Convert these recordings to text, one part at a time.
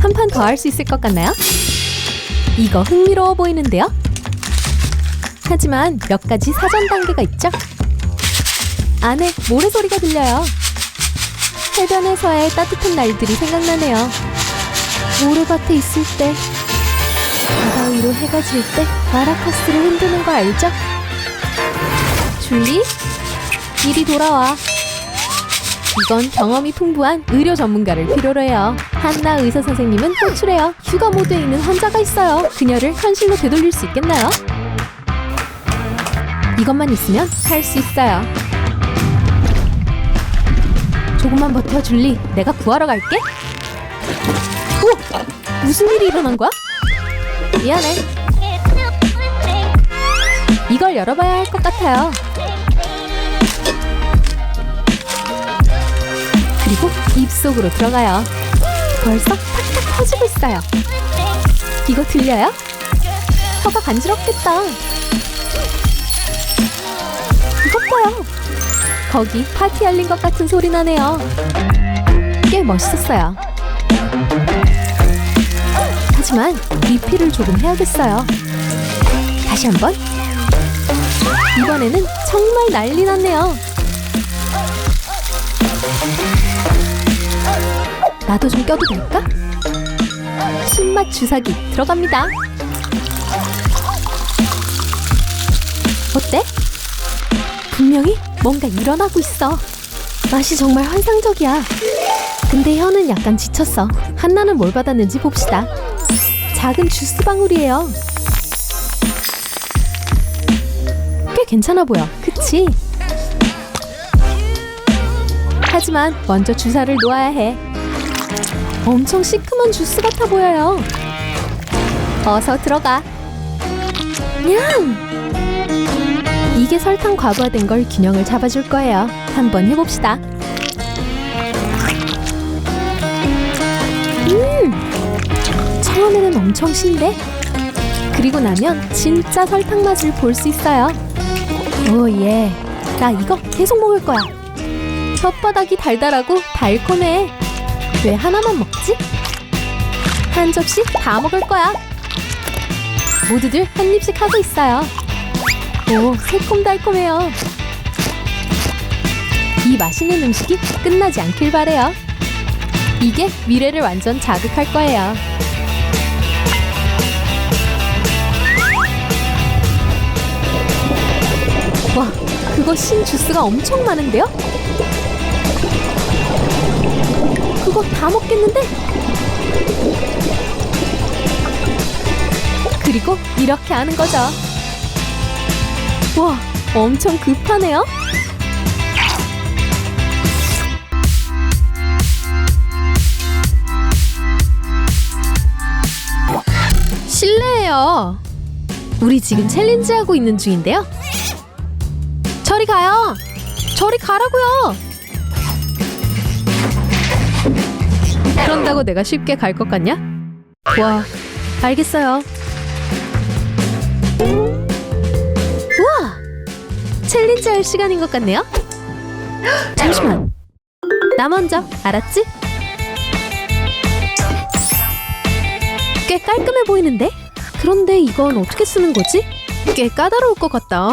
한 판 더 할 수 있을 것 같나요? 이거 흥미로워 보이는데요? 하지만 몇 가지 사전 단계가 있죠? 안에 모래 소리가 들려요. 해변에서의 따뜻한 날들이 생각나네요. 모래밭에 있을 때, 바다 위로 해가 질 때 마라카스를 흔드는 거 알죠? 줄리, 이리 돌아와. 이건 경험이 풍부한 의료 전문가를 필요로 해요. 한나 의사 선생님은 호출해요. 휴가 모드에 있는 환자가 있어요. 그녀를 현실로 되돌릴 수 있겠나요? 이것만 있으면 할 수 있어요. 조금만 버텨, 줄리. 내가 구하러 갈게. 우와! 무슨 일이 일어난 거야? 미안해. 이걸 열어봐야 할 것 같아요. 그리고 입속으로 들어가요. 벌써 탁탁 터지고 있어요. 이거 들려요? 혀가 간지럽겠다. 이것 봐요. 거기 파티 열린 것 같은 소리 나네요. 꽤 멋있었어요. 하지만 리필을 조금 해야겠어요. 다시 한번. 이번에는 정말 난리 났네요. 나도 좀 껴도 될까? 신맛 주사기 들어갑니다. 어때? 분명히 뭔가 일어나고 있어. 맛이 정말 환상적이야. 근데 혀는 약간 지쳤어. 한나는 뭘 받았는지 봅시다. 작은 주스 방울이에요. 꽤 괜찮아 보여. 그치? 하지만 먼저 주사를 놓아야 해. 엄청 시큼한 주스 같아 보여요. 어서 들어가. 냥! 이게 설탕 과부하된 걸 균형을 잡아줄 거예요. 한번 해봅시다. 음! 처음에는 엄청 신데? 그리고 나면 진짜 설탕 맛을 볼 수 있어요. 오, 예. 나 이거 계속 먹을 거야. 혓바닥이 달달하고 달콤해. 왜 하나만 먹지? 한 접시 다 먹을 거야. 모두들 한 입씩 하고 있어요. 오, 새콤달콤해요. 이 맛있는 음식이 끝나지 않길 바래요. 이게 미래를 완전 자극할 거예요. 와, 그거 신 주스가 엄청 많은데요? 그거 다 먹겠는데? 그리고 이렇게 하는 거죠. 와, 엄청 급하네요. 실례해요. 우리 지금 챌린지 하고 있는 중인데요. 저리 가요. 저리 가라고요. 그런다고 내가 쉽게 갈 것 같냐? 와, 알겠어요. 우와! 챌린지 할 시간인 것 같네요? 헉, 잠시만. 나 먼저, 알았지? 꽤 깔끔해 보이는데? 그런데 이건 어떻게 쓰는 거지? 꽤 까다로울 것 같다.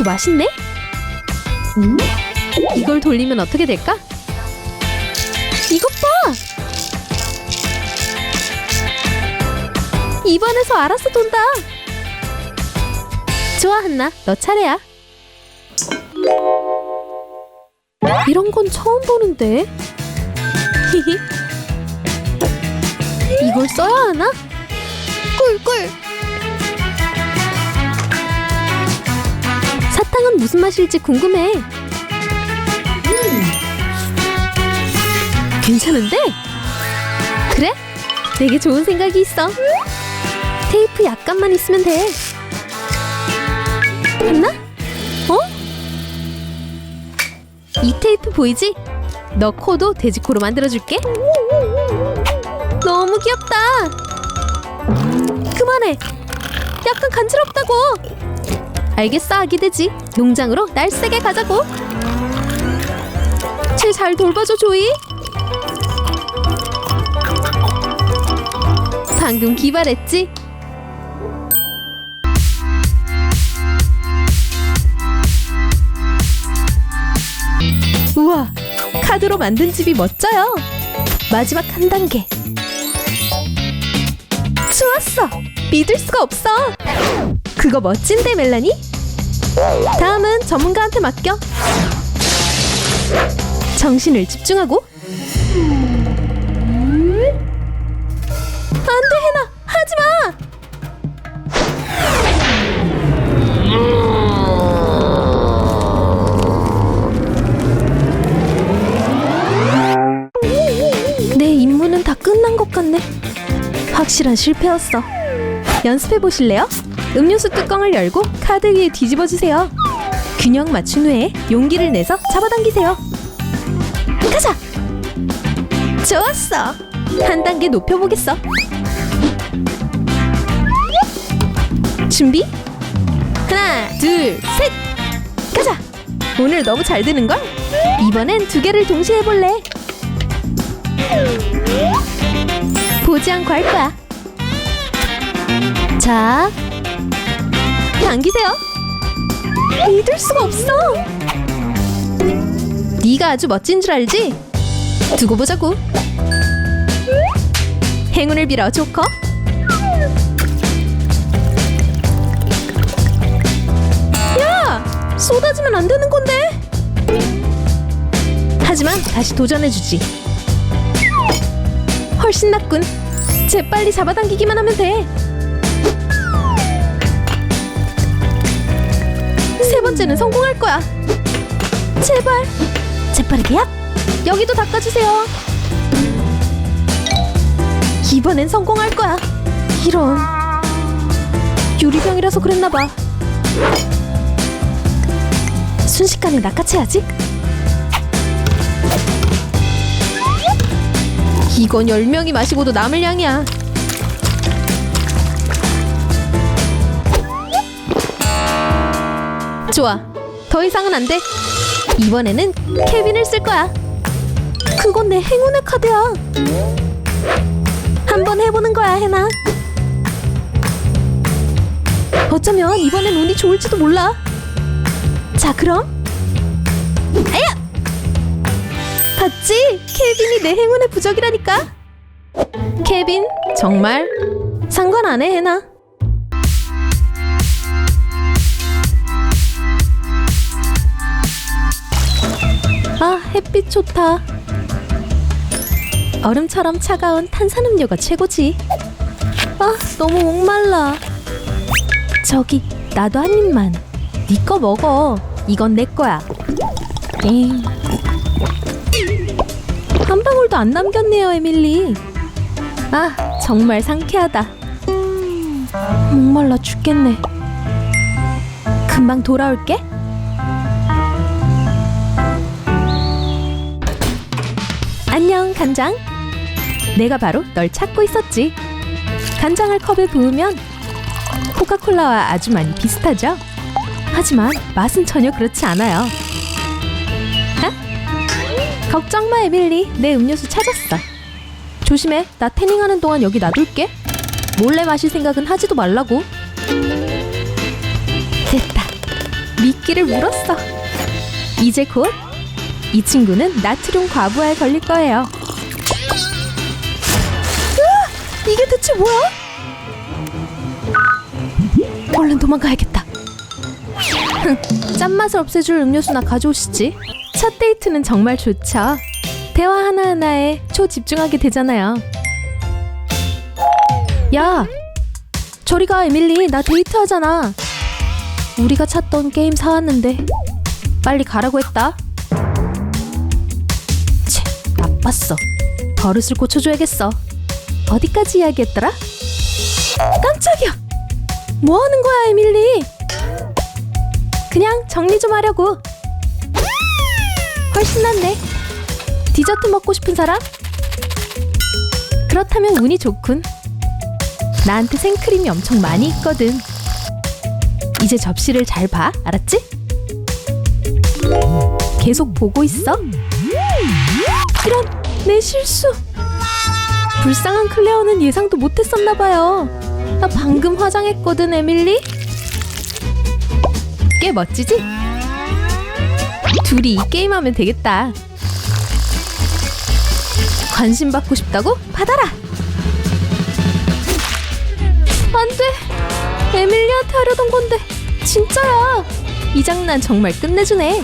그리고 맛있네? 음? 이걸 돌리면 어떻게 될까? 이것 봐! 입안에서 알아서 돈다! 좋아, 한나. 너 차례야. 이런 건 처음 보는데? 이걸 써야 하나? 꿀꿀! 사탕은 무슨 맛일지 궁금해. 괜찮은데? 그래? 되게 좋은 생각이 있어. 테이프 약간만 있으면 돼. 했나? 어? 이 테이프 보이지? 너 코도 돼지코로 만들어줄게. 너무 귀엽다. 그만해. 약간 간지럽다고. 알겠어 아기 돼지. 농장으로 날 세게 가자고. 쟤 잘 돌봐줘 조이. 방금 기발했지? 우와 카드로 만든 집이 멋져요. 마지막 한 단계. 좋았어. 믿을 수가 없어. 그거 멋진데 멜라니? 다음은 전문가한테 맡겨. 정신을 집중하고. 안돼 해나. 하지 마. 내 임무는 다 끝난 것 같네. 확실한 실패였어. 연습해 보실래요? 음료수 뚜껑을 열고 카드 위에 뒤집어 주세요. 균형 맞춘 후에 용기를 내서 잡아당기세요. 가자! 좋았어! 한 단계 높여보겠어. 준비? 하나 둘 셋! 가자! 오늘 너무 잘 되는걸? 이번엔 두 개를 동시에 해볼래. 보지 않고 할 거야 자 당기세요. 믿을 수가 없어. 네가 아주 멋진 줄 알지? 두고 보자고. 행운을 빌어 조커. 야 쏟아지면 안 되는 건데. 하지만 다시 도전해주지. 훨씬 낫군 재빨리 잡아당기기만 하면 돼 번째는 성공할 거야. 제발. 재빠르게 야. 여기도 닦아주세요. 이번엔 성공할 거야. 이런. 유리병이라서 그랬나 봐. 순식간에 낚아채야지. 이건 열 명이 마시고도 남을 양이야. 좋아. 더 이상은 안 돼. 이번에는 케빈을 쓸 거야. 그건 내 행운의 카드야. 한번 해보는 거야, 해나. 어쩌면 이번엔 운이 좋을지도 몰라. 자, 그럼. 아야! 봤지? 케빈이 내 행운의 부적이라니까. 케빈, 정말 상관 안 해, 해나. 아, 햇빛 좋다. 얼음처럼 차가운 탄산음료가 최고지. 아, 너무 목말라. 저기, 나도 한 입만. 네 거 먹어. 이건 내 거야. 엥. 한 방울도 안 남겼네요, 에밀리. 아, 정말 상쾌하다. 목말라 죽겠네. 금방 돌아올게. 안녕 간장. 내가 바로 널 찾고 있었지. 간장을 컵에 부으면 코카콜라와 아주 많이 비슷하죠? 하지만 맛은 전혀 그렇지 않아요. 아? 걱정 마 에밀리. 내 음료수 찾았어. 조심해. 나 태닝하는 동안 여기 놔둘게. 몰래 마실 생각은 하지도 말라고. 됐다. 미끼를 물었어. 이제 곧 이 친구는 나트륨 과부하에 걸릴 거예요. 으아! 이게 대체 뭐야? 얼른 도망가야겠다. 흥, 짠맛을 없애줄 음료수나 가져오시지. 첫 데이트는 정말 좋죠. 대화 하나하나에 초집중하게 되잖아요. 야! 저리 가, 에밀리. 나 데이트하잖아. 우리가 찾던 게임 사왔는데. 빨리 가라고 했다. 채, 나빴어. 버릇을 고쳐줘야겠어. 어디까지 이야기했더라? 깜짝이야. 뭐 하는 거야, 에밀리? 그냥 정리 좀 하려고. 훨씬 낫네. 디저트 먹고 싶은 사람? 그렇다면 운이 좋군. 나한테 생크림이 엄청 많이 있거든. 이제 접시를 잘 봐, 알았지? 계속 보고 있어. 이런 내 실수. 불쌍한 클레어는 예상도 못했었나 봐요. 나 방금 화장했거든, 에밀리. 꽤 멋지지? 둘이 이 게임하면 되겠다. 관심 받고 싶다고? 받아라. 안 돼. 에밀리한테 하려던 건데. 진짜야. 이 장난 정말 끝내주네.